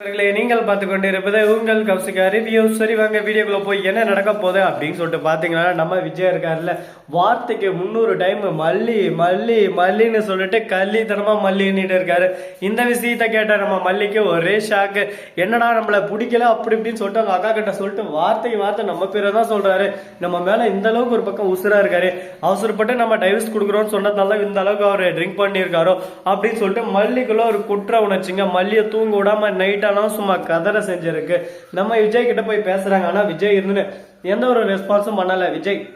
நண்பர்களே, நீங்கள் பார்த்து கொண்டிருப்பது உங்கள் கௌசிகா ரிவ்யூ சரி வாங்க வீடியோக்குள்ள போய் என்ன நடக்க போகுது அப்படின்னு சொல்லிட்டு பாத்தீங்கன்னா நம்ம விஜய் இருக்காருல்ல வார்த்தைக்கு முந்நூறு டைம் மல்லி மல்லி மல்லின்னு சொல்லிட்டு கள்ளித்தனமா மல்லின்னுட்டு இருக்காரு. இந்த விஷயத்த கேட்ட நம்ம மல்லிக்கு ஒரே ஷாக்கு என்னடா நம்மள பிடிக்கல அப்படி இப்படின்னு சொல்லிட்டு அவங்க அக்கா கிட்ட சொல்லிட்டு வார்த்தைக்கு வார்த்தை நம்ம பேரை தான் சொல்றாரு. நம்ம மேல இந்த அளவுக்கு ஒரு பக்கம் உசுரா இருக்காரு. அவசரப்பட்டு நம்ம டைவர்ஸ் கொடுக்குறோம்னு சொன்னதால இந்த அளவுக்கு அவர் ட்ரிங்க் பண்ணியிருக்காரோ அப்படின்னு சொல்லிட்டு மல்லிக்குள்ள ஒரு குற்ற உணர்ச்சிங்க. மல்லியை தூங்க விடாம நைட்டாலாம் சும்மா கதற செஞ்சிருக்கு. நம்ம விஜய் கிட்ட போய் பேசுறாங்க. ஆனா விஜய் இருந்துன்னு எந்த ஒரு ரெஸ்பான்ஸும் பண்ணல. விஜய்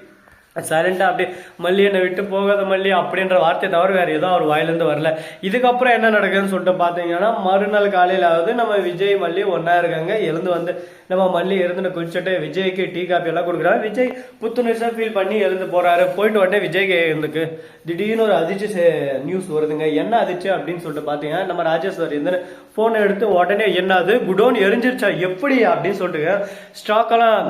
சைலண்டா அப்படியே மல்லி என்னை விட்டு போகாத மல்லி அப்படின்ற வார்த்தை தவிர வேற எதுவும் அவர் வாயிலிருந்து வரல. இதுக்கப்புறம் என்ன நடக்குதுன்னு சொல்லிட்டு பாத்தீங்கன்னா மறுநாள் காலையிலாவது நம்ம விஜய் மல்லி ஒன்றா இருக்காங்க. எழுந்து வந்து நம்ம மல்லி எழுந்து குளிச்சுட்டு விஜய்க்கு டீ காப்பி எல்லாம் கொடுக்குறாரு. விஜய் புத்துணர்ச்சியா ஃபீல் பண்ணி எழுந்து போறாரு. போயிட்டு உடனே விஜய்க்கு எழுந்துக்கு. திடீர்னு ஒரு அதிர்ச்சி நியூஸ் வருதுங்க. என்ன அதிர்ச்சி அப்படின்னு சொல்லிட்டு பாத்தீங்கன்னா நம்ம ராஜேஸ்வரி இருந்து போன் எடுத்து உடனே என்னது? குடோன் எரிஞ்சிருச்சா? எப்படி அப்படின்னு சொல்லிட்டு ஸ்டாக் எல்லாம்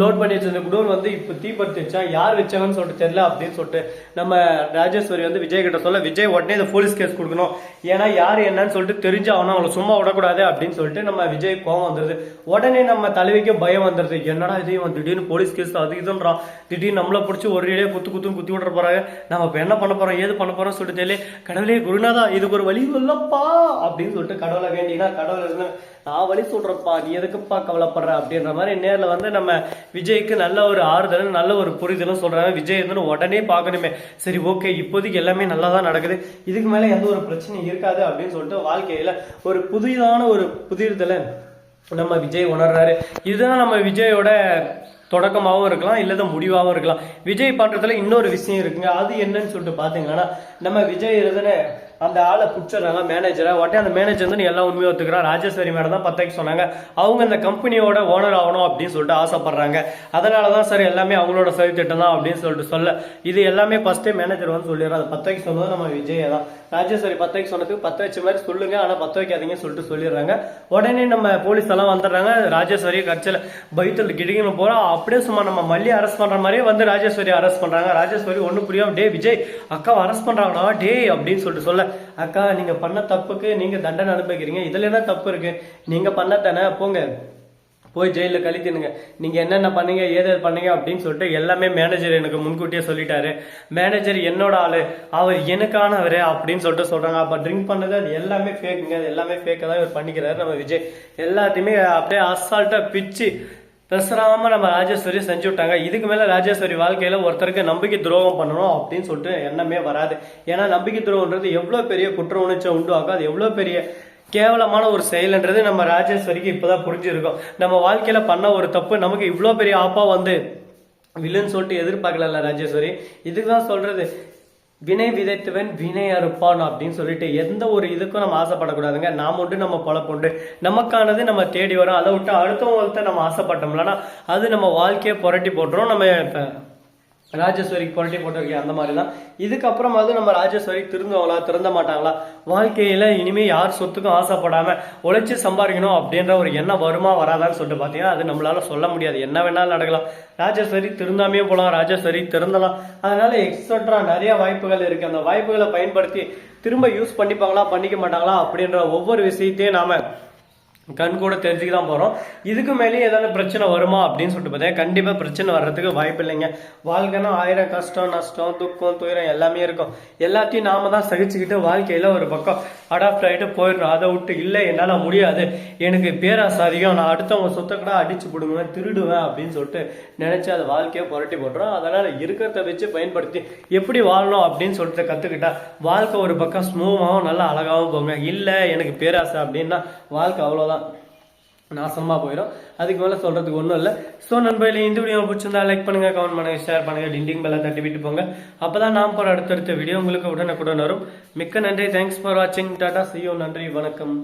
லோட் பண்ணி வச்சிருந்த குடோன் வந்து இப்போ தீப்பற்றி வச்சா யார் வச்சாங்கன்னு சொல்லிட்டு தெரியல அப்படின்னு சொல்லிட்டு நம்ம ராஜேஸ்வரி வந்து விஜய் கிட்ட சொல்ல விஜய் உடனே இந்த போலீஸ் கேஸ் கொடுக்கணும். ஏன்னா யார் என்னன்னு சொல்லிட்டு தெரிஞ்சு அவனை அவளை சும்மா விடக்கூடாது. அப்படின்னு சொல்லிட்டு நம்ம விஜய் கோவம் வந்துருது. உடனே நம்ம தலைவிக்கு பயம் வந்துருது. என்னடா இது? இவன் திடீர்னு போலீஸ் கேஸ் அது இதுன்றான். திடீர்னு நம்மளை பிடிச்சி ஒரு இடையே குத்து குத்துன்னு குத்தி விட்ற போறாங்க. நம்ம இப்போ என்ன பண்ண போறோம்? ஏது பண்ண போறோம் சொல்லிட்டு தெரியல. கடவுளே குருநாதா இதுக்கு ஒரு வழி சொல்லப்பா அப்படின்னு சொல்லிட்டு கடவுளை வேண்டினா கடவுள் இருந்து நான் வழி சொல்றப்பா நீ எதுக்குப்பா கவலைப்படுற? அப்படின்ற மாதிரி நேரில் வந்து நம்ம விஜய்க்கு நல்ல ஒரு ஆறுதலும் நல்ல ஒரு புரிதலும் சொல்றாங்க. விஜய் வந்து உடனே பார்க்கணுமே. சரி ஓகே இப்போதைக்கு எல்லாமே நல்லா தான் நடக்குது. இதுக்கு மேலே எந்த ஒரு பிரச்சனையும் இருக்காது அப்படின்னு சொல்லிட்டு வாழ்க்கையில ஒரு புதிதான ஒரு புதிர்தலை நம்ம விஜய் உணர்றாரு. இதுதான் நம்ம விஜயோட தொடக்கமாகவும் இருக்கலாம் இல்லது முடிவாகவும் இருக்கலாம். விஜய் பண்ணுறதுல இன்னொரு விஷயம் இருக்குங்க. அது என்னன்னு சொல்லிட்டு பார்த்தீங்கன்னா நம்ம விஜய் எழுதுன அந்த ஆளை பிடிச்சிடுறாங்க மேனேஜரை உடனே அந்த மேனேஜர் வந்து எல்லாம் உண்மையை ஒத்துக்கிறான் ராஜேஸ்வரி மேடம் தான் பத்தாக்கி சொன்னாங்க. அவங்க இந்த கம்பெனியோட ஓனர் ஆகணும் அப்படின்னு சொல்லிட்டு ஆசைப்படுறாங்க. அதனால தான் சார் எல்லாமே அவங்களோட சரி திட்டம் தான் அப்படின்னு சொல்லிட்டு சொல்ல இது எல்லாமே ஃபர்ஸ்டே மேனேஜர் வந்து சொல்லிடுறாரு. அது பத்தாக்கி சொன்னது நம்ம விஜய் தான். ராஜேஸ்வரி பத்தாக்கி சொன்னதுக்கு பத்த வச்ச மாதிரி சொல்லுங்க ஆனால் பத்த வைக்காதீங்கன்னு சொல்லிட்டு சொல்லிடுறாங்க. உடனே நம்ம போலீஸ் எல்லாம் வந்துடுறாங்க. ராஜேஸ்வரி கட்சியில் பைத்தல் கிடிக்கணும் போகிறோம் அப்படியே சும்மா நம்ம மல்லி அரெஸ்ட் பண்ணுற மாதிரியே வந்து ராஜேஸ்வரி அரெஸ்ட் பண்ணுறாங்க ராஜேஸ்வரி ஒன்று புரியாம டே விஜய் அக்காவை அரெஸ்ட் பண்ணுறாங்களா டே அப்படின்னு சொல்லிட்டு சொல்ல. அக்கா நீங்க பண்ண தப்புக்கு நீங்க தண்டனை அனுபவிக்கிறீங்க. இதுல என்ன தப்பு இருக்கு? நீங்க பண்ண தானே போங்க. போய் ஜெயிலில் கழித்தினுங்க நீங்கள் என்னென்ன பண்ணீங்க ஏது எது பண்ணீங்க அப்படின்னு சொல்லிட்டு எல்லாமே மேனேஜர் எனக்கு முன்கூட்டியே சொல்லிட்டாரு. மேனேஜர் என்னோட ஆளு. அவர் எனக்கானவர் அப்படின்னு சொல்லிட்டு சொல்றாங்க. அப்போ ட்ரிங்க் பண்ணது அது எல்லாமே ஃபேக்குங்க அது எல்லாமே ஃபேக்காக தான் இவர் பண்ணிக்கிறாரு. நம்ம விஜய். எல்லாத்தையுமே அப்படியே அசால்ட்டாக பிச்சு பேசுறாம நம்ம ராஜேஸ்வரி செஞ்சு விட்டாங்க. இதுக்கு மேல ராஜேஸ்வரி வாழ்க்கையில ஒருத்தருக்கு நம்பிக்கை துரோகம் பண்ணணும் அப்படின்னு சொல்லிட்டு எண்ணமே வராது. ஏன்னா நம்பிக்கை துரோகம்ன்றது எவ்வளவு பெரிய குற்ற உணர்ச்சியை உண்டாக்கும் அது எவ்வளவு பெரிய கேவலமான ஒரு செயல்ன்றது நம்ம ராஜேஸ்வரிக்கு இப்பதான் புரிஞ்சிருக்கோம். நம்ம வாழ்க்கையில பண்ண ஒரு தப்பு நமக்கு இவ்வளோ பெரிய ஆப்பா வந்து வில்லுன்னு சொல்லிட்டு எதிர்பார்க்கல ராஜேஸ்வரி. இதுக்கு தான் சொல்றது. வினை விதைத்தவன் வினை அறுப்பான் அப்படின்னு சொல்லிட்டு எந்த ஒரு இதுக்கும் நம்ம ஆசைப்படக்கூடாதுங்க. நாம் உண்டு நம்ம பொழப்புண்டு நமக்கானது நம்ம தேடி வரோம். அதை விட்டு அடுத்தவங்கள்ட்ட நம்ம ஆசைப்பட்டோம்லன்னா அது நம்ம வாழ்க்கையை புரட்டி போட்டுரும். நம்ம இப்போ ராஜேஸ்வரிக்கு புரட்டி வைக்க அந்த மாதிரி தான் இதுக்கப்புறமாவது நம்ம ராஜேஸ்வரி திருந்தவங்களா திறந்த மாட்டாங்களா வாழ்க்கையில் இனிமேல் யார் சொத்துக்கும் ஆசைப்படாமல் உழைச்சி சம்பாதிக்கணும் அப்படின்ற ஒரு எண்ணம் வருமா வராதான்னு சொல்லிட்டு பார்த்தீங்கன்னா அது நம்மளால சொல்ல முடியாது. என்ன வேணாலும் நடக்கலாம். ராஜேஸ்வரி திருந்தாமே போகலாம் ராஜேஸ்வரி திறந்தலாம் அதனால எக்ஸட்ரா நிறைய வாய்ப்புகள் இருக்குது அந்த வாய்ப்புகளை பயன்படுத்தி திரும்ப யூஸ் பண்ணிப்பாங்களா பண்ணிக்க மாட்டாங்களா அப்படின்ற ஒவ்வொரு விஷயத்தையும் நாம கண் கூட தெரிஞ்சுக்க தான் போகிறோம் இதுக்கு மேலேயே ஏதாவது பிரச்சனை வருமா அப்படின்னு சொல்லிட்டு பார்த்தேன் கண்டிப்பாக பிரச்சனை வர்றதுக்கு வாய்ப்பு இல்லைங்க. வாழ்க்கைனா ஆயிரம் கஷ்டம் நஷ்டம் துக்கம் துயரம் எல்லாமே இருக்கும். எல்லாத்தையும் நாம தான் சகிச்சுக்கிட்டு வாழ்க்கையில் ஒரு பக்கம் அடாப்ட் ஆகிட்டு போயிடுறோம் அதை விட்டு இல்லை என்னால் முடியாது. எனக்கு பேராசை அதிகம் நான் அடுத்தவங்க சொத்தை கூட அடிச்சு பிடுங்குவேன் திருடுவேன் அப்படின்னு சொல்லிட்டு நினச்சி அதை வாழ்க்கையை புரட்டி போடுறோம் அதனால் இருக்கிறத வச்சு பயன்படுத்தி எப்படி வாழணும் அப்படின்னு சொல்லிட்டு கற்றுக்கிட்டா வாழ்க்கை ஒரு பக்கம் ஸ்மூவாகவும் நல்லா அழகாகவும் போங்க இல்லை எனக்கு பேராசை அப்படின்னா வாழ்க்கை அவ்வளோதான் நாசமா போயிடும் அதுக்கு மேலே சொல்றதுக்கு ஒன்றும் இல்லை. ஸோ நண்பர்களே இந்த வீடியோ பிடிச்சிருந்தா லைக் பண்ணுங்க கமெண்ட் பண்ணுங்க ஷேர் பண்ணுங்க டிண்டிங் பெல்லாம் தட்டி விட்டு போங்க. அப்பதான் நாம் போகிற அடுத்தடுத்த வீடியோ உங்களுக்கு உடனுக்குடன் வரும். மிக்க நன்றி. தேங்க்ஸ் ஃபார் வாட்சிங் டாடா செய்யும் நன்றி வணக்கம்.